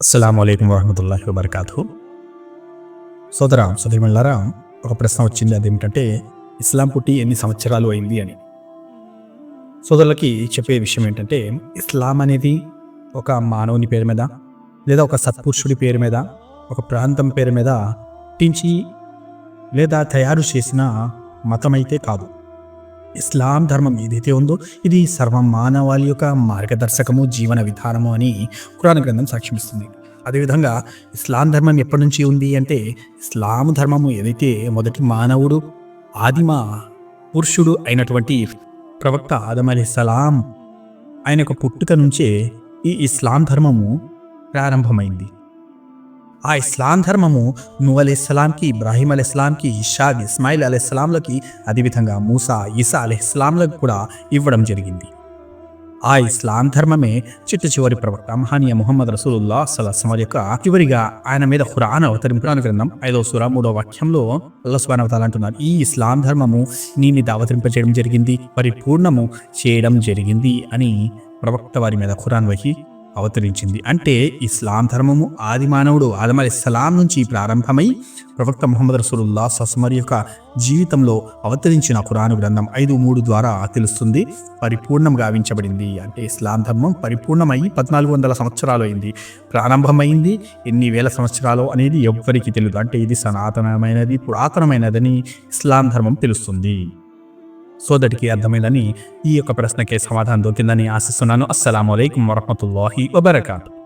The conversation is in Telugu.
అస్సలం అయికం వరహమతుల్లాహి వబర్కాతు సోదరా సోదరిమల్లారా ఒక ప్రశ్న వచ్చింది. అదేమిటంటే ఇస్లాం పుట్టి ఎన్ని సంవత్సరాలు అయింది అని. సోదరులకి చెప్పే విషయం ఏంటంటే ఇస్లాం అనేది ఒక మానవుని పేరు మీద లేదా ఒక సత్పురుషుడి పేరు మీద ఒక ప్రాంతం పేరు మీద పుట్టించి లేదా తయారు చేసిన మతం అయితే కాదు. ఇస్లాం ధర్మం ఏదైతే ఉందో ఇది సర్వ మానవాళి యొక్క మార్గదర్శకము జీవన విధానము అని పురాణ గ్రంథం సాక్ష్యమిస్తుంది. అదేవిధంగా ఇస్లాం ధర్మం ఎప్పటి నుంచి ఉంది అంటే ఇస్లాం ధర్మము ఏదైతే మొదటి మానవుడు ఆదిమ పురుషుడు అయినటువంటి ప్రవక్త ఆదం అలీ సలాం ఆయన యొక్క పుట్టుక నుంచే ఈ ఇస్లాం ధర్మము ప్రారంభమైంది. ఆ ఇస్లాం ధర్మము నూ అలెస్లాంకి ఇబ్రాహీం అలెస్లాంకి ఇషాద్ ఇస్మాయిల్ అలెస్లాంలకి అదేవిధంగా మూసా ఈసా అలెస్లాంలకు కూడా ఇవ్వడం జరిగింది. ఆ ఇస్లాం ధర్మమే చిట్ట చివరి ప్రవక్త మహానీయ ముహమ్మద్ రసూలుల్లా సలస్లం యొక్క చివరిగా ఆయన మీద ఖురాన్ అవతరింపురాను గ్రంథం ఐదో సురా మూడో వాక్యంలో అల్లస్వాన్ అవతాలు అంటున్నారు. ఈ ఇస్లాం ధర్మము నీని మీద జరిగింది పరిపూర్ణము చేయడం జరిగింది అని ప్రవక్త వారి మీద ఖురాన్ వహి అవతరించింది. అంటే ఇస్లాం ధర్మము ఆది మానవుడు ఆదమ అలీ నుంచి ప్రారంభమై ప్రవక్త ముహమ్మద్ రసూలుల్లా సస్మరి యొక్క జీవితంలో అవతరించిన ఖురాను గ్రంథం ఐదు మూడు ద్వారా తెలుస్తుంది. పరిపూర్ణం గావించబడింది. అంటే ఇస్లాం ధర్మం పరిపూర్ణమై పద్నాలుగు వందల సంవత్సరాలు అయింది. ప్రారంభమైంది ఎన్ని వేల సంవత్సరాలు అనేది ఎవ్వరికీ తెలియదు అంటే ఇది సనాతనమైనది పురాతనమైనదని ఇస్లాం ధర్మం తెలుస్తుంది. సోదరికి అర్థమైందని ఈ యొక్క ప్రశ్నకే సమాధానం దొరికిందని ఆశిస్తున్నాను. అస్సలం అయికం వరహమతుల్లాహి వబర్కాతు.